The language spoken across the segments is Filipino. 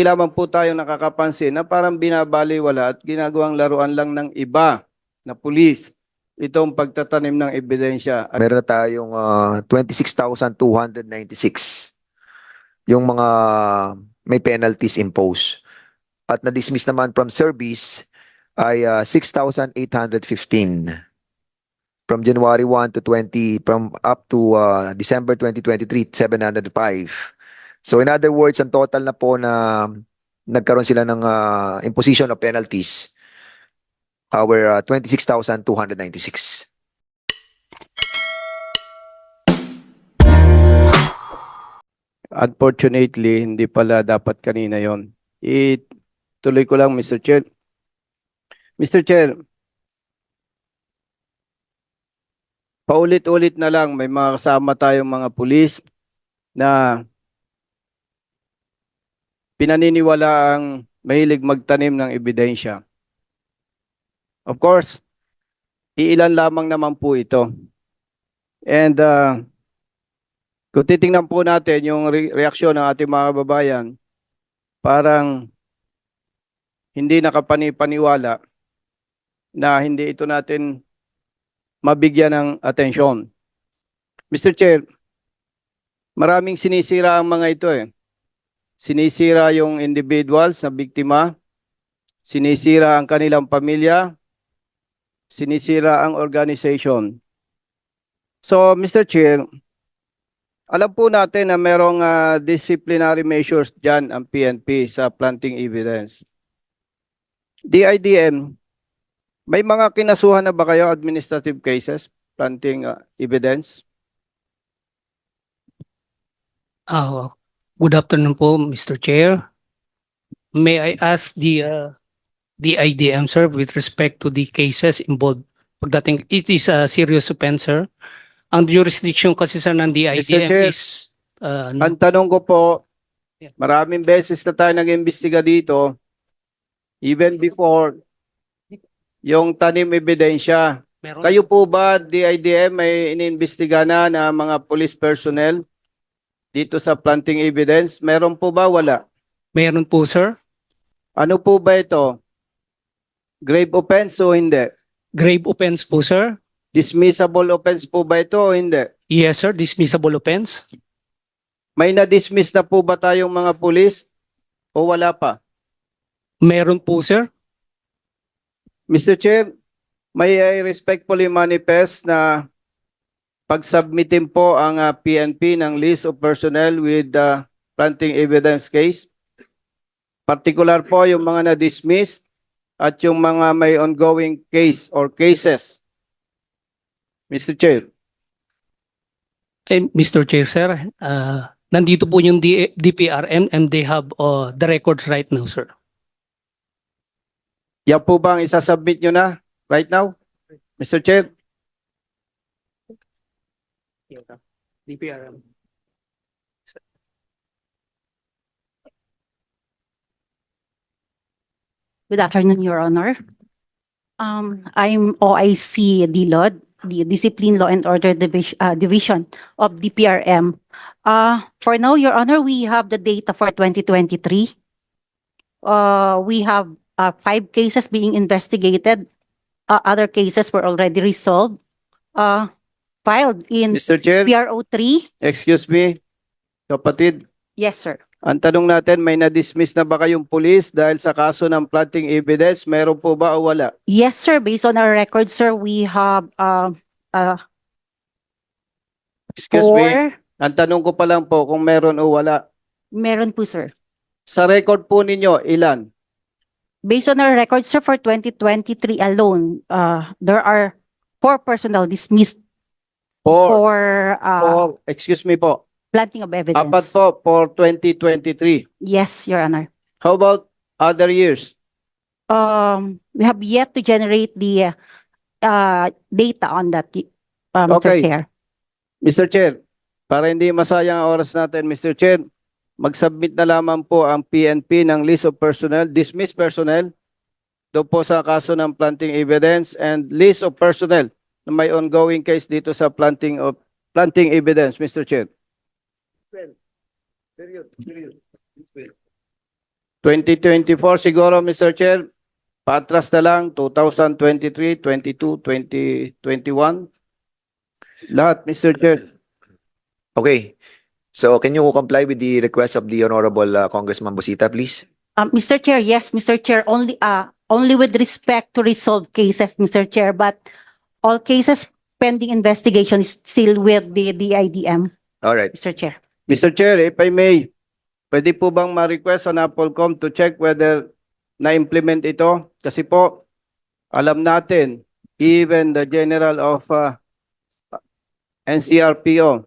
Hindi lamang po tayo nakakapansin na parang binabaliwala at ginagawang laruan lang ng iba na pulis itong pagtatanim ng ebidensya. At Meron tayong ah, 26,296 yung mga may penalties imposed. At na-dismiss naman from service ay ah, 6,815 from January 1 to 20 from up to ah, December 2023 705. So in other words, ang total na po na nagkaroon sila ng ah, imposition of penalties our ah, 26,296. Unfortunately, hindi pala dapat kanina yon. Ituloy ko lang, Mr. Chair. Mr. Chair, paulit-ulit na lang, may mga kasama tayong mga pulis na pinaniniwala ang mahilig magtanim ng ebidensya. Of course, iilan lamang naman po ito. And uh, kung titingnan po natin yung re- reaksyon ng ating mga kababayan, parang hindi nakapani-paniwala na hindi ito natin mabigyan ng atensyon. Mr. Chair, maraming sinisira ang mga ito eh. Sinisira yung individuals na biktima, sinisira ang kanilang pamilya, sinisira ang organization. So, Mr. Chair, alam po natin na merong ah, disciplinary measures dyan ang PNP sa planting evidence. DIDM, may mga kinasuhan na ba kayo administrative cases planting ah, evidence? Ah, good afternoon po, Mr. Chair. May I ask the uh, the IDM, sir, with respect to the cases involved pagdating, it is a serious offense, sir. Ang jurisdiction kasi sir ng DIDM Chair, is uh, Ang tanong ko po, Yeah. maraming beses na tayo nag-imbestiga dito, even before yung tanim ebidensya. meron, Kayo po ba, DIDM, may iniimbestiga na na mga police personnel dito sa planting evidence? Meron po ba? Wala. meron po, sir. Ano po ba ito? Grave offense o hindi? Grave offense po, sir. Dismissible offense po ba ito o hindi? Yes, sir. Dismissible offense. May na-dismiss na po ba tayong mga pulis o wala pa? Meron po, sir. Mr. Chair, may I respectfully manifest na pag-submitin po ang ah, PNP ng list of personnel with the planting evidence case. Particular po yung mga na-dismiss at yung mga may ongoing case or cases. Mr. Chair, Eh, Mr. Chair, sir, uh, nandito po yung D- DPRM and they have uh, the records right now, sir. yan po ba ang isasubmit nyo na right now? Mr. Chair? Good afternoon, Your Honor. Um, I'm OIC Dilod, the Discipline Law and Order Division, uh, Division of DPRM. Uh, for now, Your Honor, we have the data for 2023. Uh, we have uh, five cases being investigated. Uh, other cases were already resolved. Uh, filed in Mr. Chair, PRO 3. excuse me, kapatid. Yes, sir. Ang tanong natin, may na-dismiss na ba kayong pulis dahil sa kaso ng planting evidence? Meron po ba o wala? Yes, sir. Based on our record, sir, we have uh, uh, Excuse me. four. Ang tanong ko pa lang po kung meron o wala. Meron po, sir. Sa record po ninyo, ilan? Based on our records, sir, for 2023 alone, uh, there are four personnel dismissed Four. for uh, Four. Excuse me po. planting of evidence. Apat po for 2023. Yes, Your Honor. How about other years? Um, we have yet to generate the uh, data on that, um, Mr. Okay. Chair. Mr. Chair, para hindi masayang ang oras natin, Mr. Chair, mag-submit na lamang po ang PNP ng list of personnel, dismissed personnel, doon po sa kaso ng planting evidence and list of personnel na may ongoing case dito sa planting of planting evidence, Mr. Chair. Period. Period. 2024 siguro, Mr. Chair. Patras na lang, 2023, 22, 2021. Lahat, Mr. Chair. Okay. So can you comply with the request of the Honorable uh, Congressman Busita, please? Um, Mr. Chair, yes, Mr. Chair, only, uh, only with respect to resolved cases, Mr. Chair, but all cases pending investigation is still with the DIDM, All right. Mr. Chair. Mr. Chair, if I may, pwede po bang ma-request sa NAPOLCOM to check whether na-implement ito? Kasi po, alam natin, even the General of uh, NCRPO,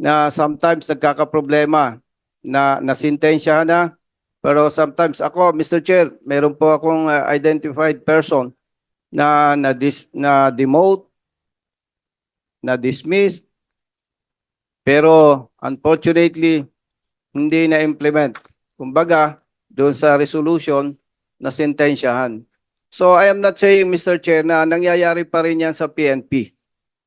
na sometimes nagkakaproblema na nasintensya na, pero sometimes ako, Mr. Chair, meron po akong uh, identified person na na, dis, na demote, na dismiss, pero unfortunately, hindi na-implement. Kumbaga, doon sa resolution na sentensyahan. So I am not saying, Mr. Chair, na nangyayari pa rin yan sa PNP.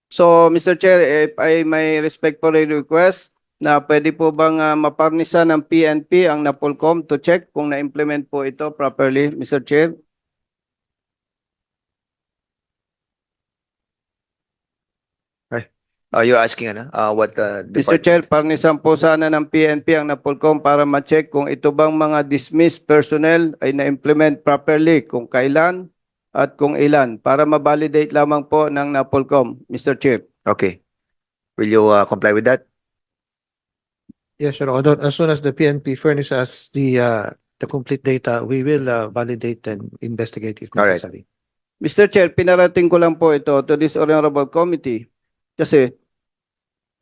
So, Mr. Chair, if I may respectfully request na pwede po bang uh, maparnisa ng PNP ang NAPOLCOM to check kung na-implement po ito properly, Mr. Chair? Uh, you're asking ano? Uh, what uh, Mr. Chair, parnisan po sana ng PNP ang NAPOLCOM para ma-check kung ito bang mga dismissed personnel ay na-implement properly, kung kailan at kung ilan, para ma-validate lamang po ng NAPOLCOM, Mr. Chair. Okay. Will you uh, comply with that? Yes, Your Honor. As soon as the PNP furnish us the, uh, the complete data, we will uh, validate and investigate if All right. necessary. Mr. Chair, pinarating ko lang po ito to this honorable committee kasi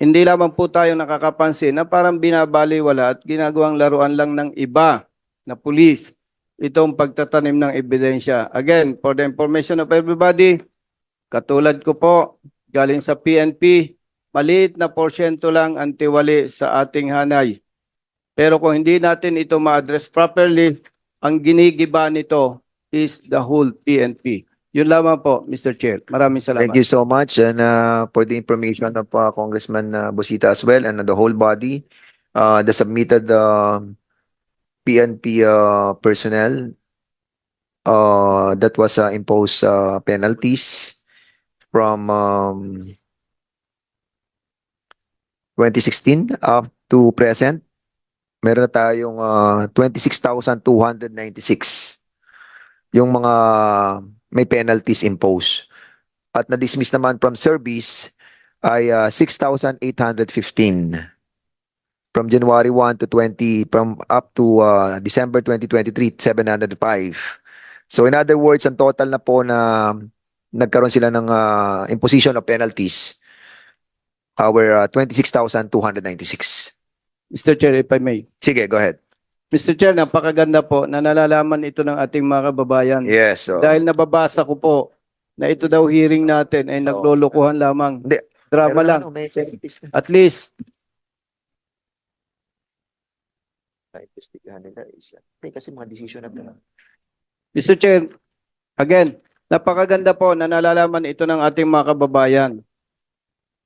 hindi lamang po tayo nakakapansin na parang binabaliwala at ginagawang laruan lang ng iba na pulis itong pagtatanim ng ebidensya. Again, for the information of everybody, katulad ko po, galing sa PNP, maliit na porsyento lang ang tiwali sa ating hanay. Pero kung hindi natin ito ma-address properly, ang ginigiba nito is the whole PNP. Yun lamang po, Mr. Chair. Maraming salamat. Thank you so much and uh, for the information of uh, Congressman uh, Busita as well and the whole body. Uh, the submitted uh, PNP uh, personnel uh, that was uh, imposed uh, penalties from um, 2016 up to present. Meron na tayong uh, 26,296 yung mga may penalties imposed. At na-dismiss naman from service ay uh, 6,815 from January 1 to 20 from up to uh, December 2023 705. So in other words, ang total na po na nagkaroon sila ng uh, imposition of penalties uh, were uh, 26,296. Mr. Chair, if I may. Sige, go ahead. Mr. Chair, napakaganda po na nalalaman ito ng ating mga kababayan. Yes. So, Dahil nababasa ko po na ito daw hearing natin ay naglolokohan lamang. Hindi. Drama lang. ano, may penalties na. At least, Investigahan nila is, may kasi mga decision na Mr. Chair, again, napakaganda po na nalalaman ito ng ating mga kababayan.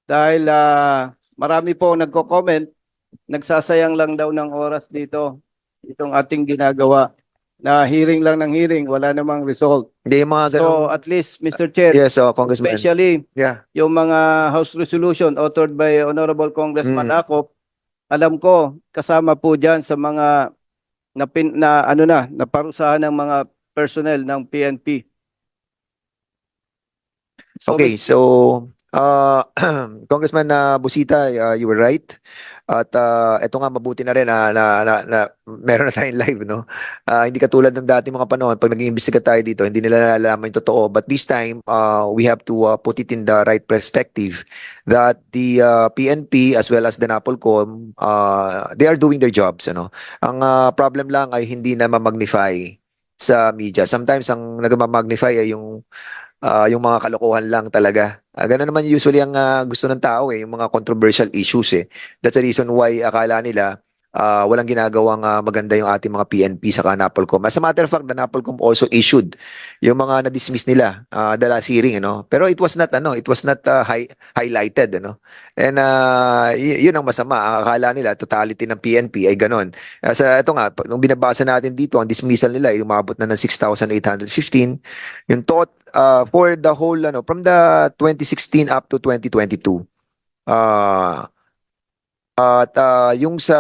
Dahil ah, marami po nagko-comment, nagsasayang lang daw ng oras dito itong ating ginagawa na hearing lang ng hearing, wala namang result. Hindi yung mga ganun. So at least, Mr. Chair, yes, so, Congressman. especially Yeah. yung mga House Resolution authored by Honorable Congressman Mm. Acop, alam ko kasama po diyan sa mga na, pin, na ano na naparusahan ng mga personnel ng PNP. So, Okay, Mr. so uh, Congressman uh, Busita, uh, you were right. At uh, ito nga mabuti na rin na, na, na, na meron na tayong live, no? Ah, hindi katulad ng dati mga panahon, pag nag-iimbestiga tayo dito, hindi nila nalalaman yung totoo. But this time, uh, we have to uh, put it in the right perspective that the uh, PNP as well as the NAPOLCOM, uh, they are doing their jobs. Ano? Ang uh, problem lang ay hindi na ma-magnify sa media. Sometimes ang nag-magnify ay yung ah, yung mga kalokohan lang talaga. Uh, ganun naman usually ang ah, gusto ng tao eh, yung mga controversial issues eh. That's the reason why akala nila ah, walang ginagawang ah, maganda yung ating mga PNP sa Napolcom. As a matter of fact, the Napolcom also issued yung mga na-dismiss nila uh, the last hearing, ano. Pero it was not ano, it was not ah, hi- highlighted, ano. And uh, yun ang masama. Akala nila totality ng PNP ay ganon. Uh, sa ito nga, nung binabasa natin dito, ang dismissal nila umabot na ng 6,815. Yung tot uh, for the whole ano, from the 2016 up to 2022. Uh, at uh, yung sa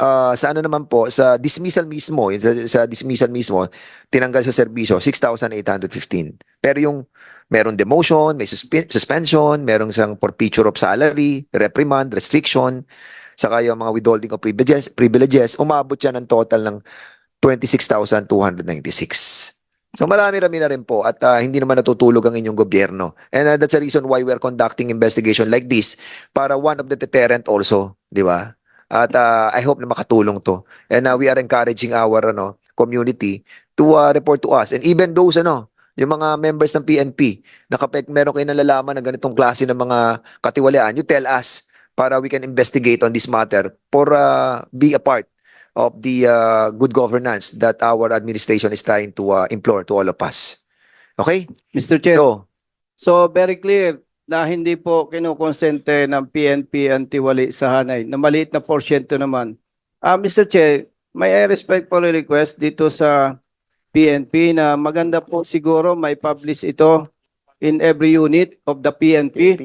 uh, sa ano naman po, sa dismissal mismo, sa, sa dismissal mismo, tinanggal sa serbisyo, 6,815. Pero yung meron demotion, may suspe- suspension, merong siyang forfeiture of salary, reprimand, restriction, saka yung mga withholding of privileges, privileges umabot yan ng total ng 26,296. So marami-rami na rin po at ah, hindi naman natutulog ang inyong gobyerno. And ah, that's the reason why we're conducting investigation like this para one of the deterrent also, di ba? At ah, I hope na makatulong to. And ah, we are encouraging our ano, community to ah, report to us. And even those ano, yung mga members ng PNP na kapag meron kayo nalalaman na ganitong klase ng mga katiwalian, you tell us para we can investigate on this matter for ah, be a part of the uh, good governance that our administration is trying to uh, implore to all of us. Okay? Mr. Chair, So, so very clear na hindi po kinukonsente ng PNP ang tiwali sa hanay, na maliit na porsyento naman. Ah, Mr. Chair, may I respectfully request dito sa PNP na maganda po siguro may publish ito in every unit of the PNP.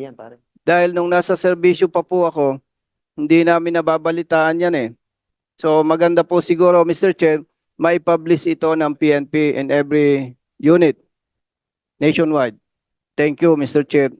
Dahil nung nasa serbisyo pa po ako, hindi namin nababalitaan yan eh. So maganda po siguro, Mr. Chair, may publish ito ng PNP in every unit nationwide. Thank you, Mr. Chair.